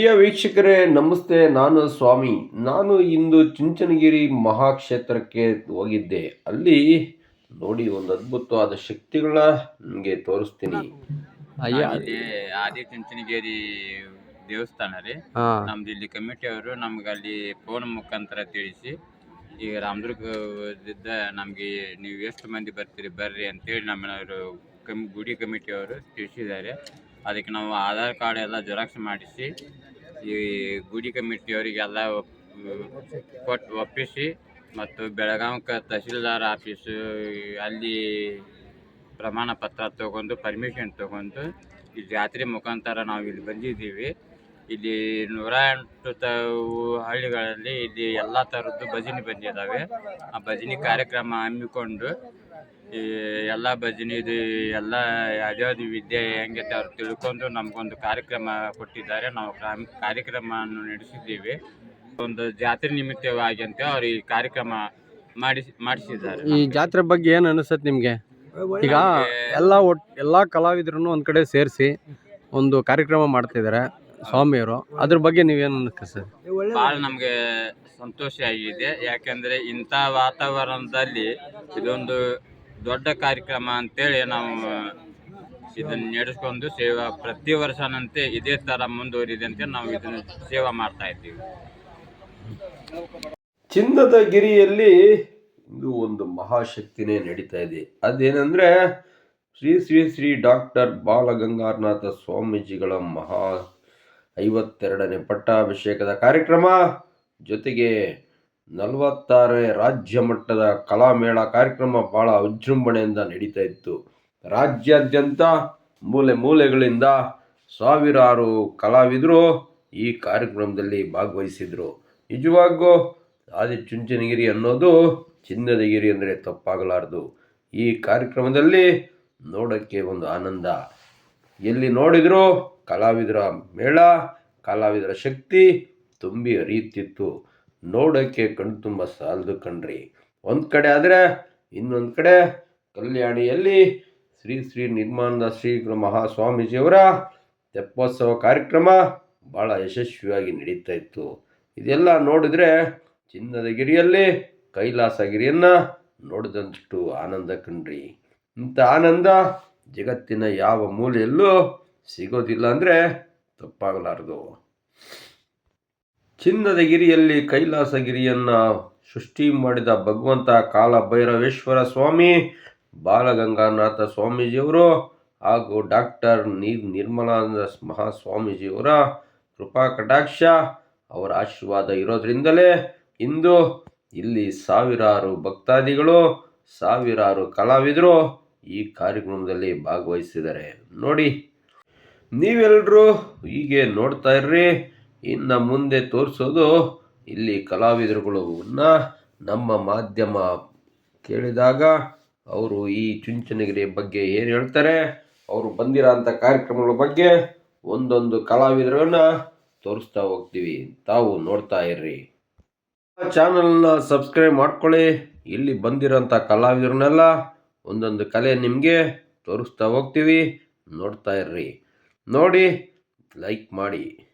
ಪ್ರಿಯ ವೀಕ್ಷಕರೇ ನಮಸ್ತೆ. ನಾನು ಸ್ವಾಮಿ. ನಾನು ಇಂದು ಚುಂಚನಗಿರಿ ಮಹಾಕ್ಷೇತ್ರಕ್ಕೆ ಹೋಗಿದ್ದೆ. ಅಲ್ಲಿ ನೋಡಿ ಒಂದು ಅದ್ಭುತವಾದ ಶಕ್ತಿಗಳನ್ನ ನಿಮಗೆ ತೋರಿಸ್ತೀನಿ. ಆದಿ ಚುಂಚನಗಿರಿ ದೇವಸ್ಥಾನ ರೀ. ನಮ್ದು ಇಲ್ಲಿ ಕಮಿಟಿಯವರು ನಮ್ಗೆ ಅಲ್ಲಿ ಫೋನ್ ಮುಖಾಂತರ ತಿಳಿಸಿ ಈಗ ರಾಮದುರ್ಗದಿಂದ ನಮಗೆ ನೀವು ಎಷ್ಟು ಮಂದಿ ಬರ್ತೀರಿ ಬರ್ರಿ ಅಂತೇಳಿ ಹೇಳಿ ಕಮ್ ಗುಡಿ ಕಮಿಟಿಯವರು ತಿಳಿಸಿದ್ದಾರೆ. ಅದಕ್ಕೆ ನಾವು ಆಧಾರ್ ಕಾರ್ಡ್ ಎಲ್ಲ ಜೆರಾಕ್ಸ್ ಮಾಡಿಸಿ, ಈ ಗುಡಿ ಕಮಿಟಿಯವರಿಗೆಲ್ಲ ಕೊಟ್ಟು ಒಪ್ಪಿಸಿ ಮತ್ತು ಬೆಳಗಾವಿ ತಹಸೀಲ್ದಾರ್ ಆಫೀಸು, ಅಲ್ಲಿ ಪ್ರಮಾಣ ಪತ್ರ ತಗೊಂಡು ಪರ್ಮಿಷನ್ ತಗೊಂಡು ಈ ಜಾತ್ರೆ ಮುಖಾಂತರ ನಾವು ಇಲ್ಲಿ ಬಂದಿದ್ದೀವಿ. ಇಲ್ಲಿ ನೂರ ಎಂಟು ತಾವು ಹಳ್ಳಿಗಳಲ್ಲಿ ಇಲ್ಲಿ ಎಲ್ಲ ಥರದ್ದು ಭಜನೆ ಬಂದಿದ್ದಾವೆ. ಆ ಭಜನೆ ಕಾರ್ಯಕ್ರಮ ಹಮ್ಮಿಕೊಂಡು ಈ ಎಲ್ಲ ಭಜನೆ ಇದು ಎಲ್ಲ ಯಾವ್ದ್ಯಾವ್ದು ವಿದ್ಯೆ ಹೆಂಗೈತೆ ಅವ್ರು ತಿಳ್ಕೊಂಡು ನಮಗೊಂದು ಕಾರ್ಯಕ್ರಮ ಕೊಟ್ಟಿದ್ದಾರೆ. ನಾವು ಕ್ರಾಮ್ ಕಾರ್ಯಕ್ರಮವನ್ನು ನಡೆಸಿದ್ದೀವಿ. ಒಂದು ಜಾತ್ರೆ ನಿಮಿತ್ತವಾಗಿ ಅಂತ ಅವ್ರು ಈ ಕಾರ್ಯಕ್ರಮ ಮಾಡಿಸಿ ಮಾಡಿಸಿದ್ದಾರೆ ಈ ಜಾತ್ರೆ ಬಗ್ಗೆ ಏನು ಅನಿಸುತ್ತೆ ನಿಮಗೆ? ಈಗ ಎಲ್ಲ ಒಟ್ ಎಲ್ಲ ಕಲಾವಿದರನ್ನು ಒಂದು ಕಡೆ ಸೇರಿಸಿ ಒಂದು ಕಾರ್ಯಕ್ರಮ ಮಾಡ್ತಿದ್ದಾರೆ ಸ್ವಾಮಿಯವರು. ಅದ್ರ ಬಗ್ಗೆ ನೀವೇನು ಸರ್? ಭಾಳ ನಮಗೆ ಸಂತೋಷ ಆಗಿದೆ. ಯಾಕಂದ್ರೆ ಇಂಥ ವಾತಾವರಣದಲ್ಲಿ ಇದೊಂದು ದೊಡ್ಡ ಕಾರ್ಯಕ್ರಮ ಅಂತೇಳಿ ನಾವು ಇದನ್ನ ನಡೆಸ್ಕೊಂಡು ಸೇವಾ ಪ್ರತಿ ವರ್ಷನಂತೆ ಇದೇ ತರ ಮುಂದುವರಿದಂತೆ ನಾವು ಇದನ್ನ ಸೇವಾ ಮಾಡ್ತಾ ಇದ್ದೀವಿ. ಚಿನ್ನದ ಗಿರಿಯಲ್ಲಿ ಇದು ಒಂದು ಮಹಾಶಕ್ತಿನೇ ನಡೀತಾ ಇದೆ. ಅದೇನೆಂದರೆ ಶ್ರೀ ಶ್ರೀ ಶ್ರೀ ಡಾಕ್ಟರ್ ಬಾಲಗಂಗಾರನಾಥ ಸ್ವಾಮೀಜಿಗಳ ಮಹಾ ಐವತ್ತೆರಡನೇ ಪಟ್ಟಾಭಿಷೇಕದ ಕಾರ್ಯಕ್ರಮ ಜೊತೆಗೆ ನಲವತ್ತಾರನೇ ರಾಜ್ಯ ಮಟ್ಟದ ಕಲಾಮೇಳ ಕಾರ್ಯಕ್ರಮ ಬಹಳ ವಿಜೃಂಭಣೆಯಿಂದ ನಡೀತಾ ಇತ್ತು. ರಾಜ್ಯಾದ್ಯಂತ ಮೂಲೆ ಮೂಲೆಗಳಿಂದ ಸಾವಿರಾರು ಕಲಾವಿದರು ಈ ಕಾರ್ಯಕ್ರಮದಲ್ಲಿ ಭಾಗವಹಿಸಿದರು. ನಿಜವಾಗೂ ಆದಿಚುಂಚನಗಿರಿ ಅನ್ನೋದು ಚಿನ್ನದ ಗಿರಿ ಅಂದರೆ ತಪ್ಪಾಗಲಾರದು. ಈ ಕಾರ್ಯಕ್ರಮದಲ್ಲಿ ನೋಡೋಕ್ಕೆ ಒಂದು ಆನಂದ. ಎಲ್ಲಿ ನೋಡಿದರೂ ಕಲಾವಿದರ ಮೇಳ, ಕಲಾವಿದರ ಶಕ್ತಿ ತುಂಬಿ ಹರಿಯುತ್ತಿತ್ತು. ನೋಡೋಕ್ಕೆ ಕಣ್ತುಂಬ ಸಾಲದು ಕಣ್ರಿ. ಒಂದು ಕಡೆ ಆದರೆ ಇನ್ನೊಂದು ಕಡೆ ಕಲ್ಯಾಣಿಯಲ್ಲಿ ಶ್ರೀ ಶ್ರೀ ನಿರ್ಮಾನಂದ ಶ್ರೀ ಮಹಾಸ್ವಾಮೀಜಿಯವರ ತೆಪ್ಪೋತ್ಸವ ಕಾರ್ಯಕ್ರಮ ಭಾಳ ಯಶಸ್ವಿಯಾಗಿ ನಡೀತಾ ಇತ್ತು. ಇದೆಲ್ಲ ನೋಡಿದ್ರೆ ಚಿನ್ನದ ಗಿರಿಯಲ್ಲಿ ಕೈಲಾಸಗಿರಿಯನ್ನು ನೋಡಿದಷ್ಟು ಆನಂದ ಕಣ್ರಿ. ಇಂಥ ಆನಂದ ಜಗತ್ತಿನ ಯಾವ ಮೂಲೆಯಲ್ಲೂ ಸಿಗೋದಿಲ್ಲ ಅಂದರೆ ತಪ್ಪಾಗಲಾರದು. ಚಿನ್ನದ ಗಿರಿಯಲ್ಲಿ ಕೈಲಾಸ ಗಿರಿಯನ್ನು ಸೃಷ್ಟಿ ಮಾಡಿದ ಭಗವಂತ ಕಾಲ ಭೈರವೇಶ್ವರ ಸ್ವಾಮಿ, ಬಾಲಗಂಗಾನಾಥ ಸ್ವಾಮೀಜಿಯವರು ಹಾಗೂ ಡಾಕ್ಟರ್ ನೀರ್ ನಿರ್ಮಲಾನಂದ ಮಹಾಸ್ವಾಮೀಜಿಯವರ ಕೃಪಾ ಕಟಾಕ್ಷ ಅವರ ಆಶೀರ್ವಾದ ಇರೋದ್ರಿಂದಲೇ ಇಂದು ಇಲ್ಲಿ ಸಾವಿರಾರು ಭಕ್ತಾದಿಗಳು, ಸಾವಿರಾರು ಕಲಾವಿದರು ಈ ಕಾರ್ಯಕ್ರಮದಲ್ಲಿ ಭಾಗವಹಿಸಿದ್ದಾರೆ ನೋಡಿ ನೀವೆಲ್ಲರೂ ಹೀಗೆ ನೋಡ್ತಾ ಇರ್ರಿ. ಇನ್ನು ಮುಂದೆ ತೋರಿಸೋದು ಇಲ್ಲಿ ಕಲಾವಿದರುಗಳನ್ನ ನಮ್ಮ ಮಾಧ್ಯಮ ಕೇಳಿದಾಗ ಅವರು ಈ ಚುಂಚನಗಿರಿ ಬಗ್ಗೆ ಏನು ಹೇಳ್ತಾರೆ? ಅವರು ಬಂದಿರೋ ಅಂಥ ಕಾರ್ಯಕ್ರಮಗಳ ಬಗ್ಗೆ ಒಂದೊಂದು ಕಲಾವಿದರನ್ನು ತೋರಿಸ್ತಾ ಹೋಗ್ತೀವಿ. ತಾವು ನೋಡ್ತಾ ಇರ್ರಿ. ಚಾನಲ್ನ ಸಬ್ಸ್ಕ್ರೈಬ್ ಮಾಡ್ಕೊಳ್ಳಿ. ಇಲ್ಲಿ ಬಂದಿರೋಂಥ ಕಲಾವಿದರನ್ನೆಲ್ಲ ಒಂದೊಂದು ಕಲೆ ನಿಮಗೆ ತೋರಿಸ್ತಾ ಹೋಗ್ತೀವಿ. ನೋಡ್ತಾ ಇರ್ರಿ. ನೋಡಿ, ಲೈಕ್ ಮಾಡಿ.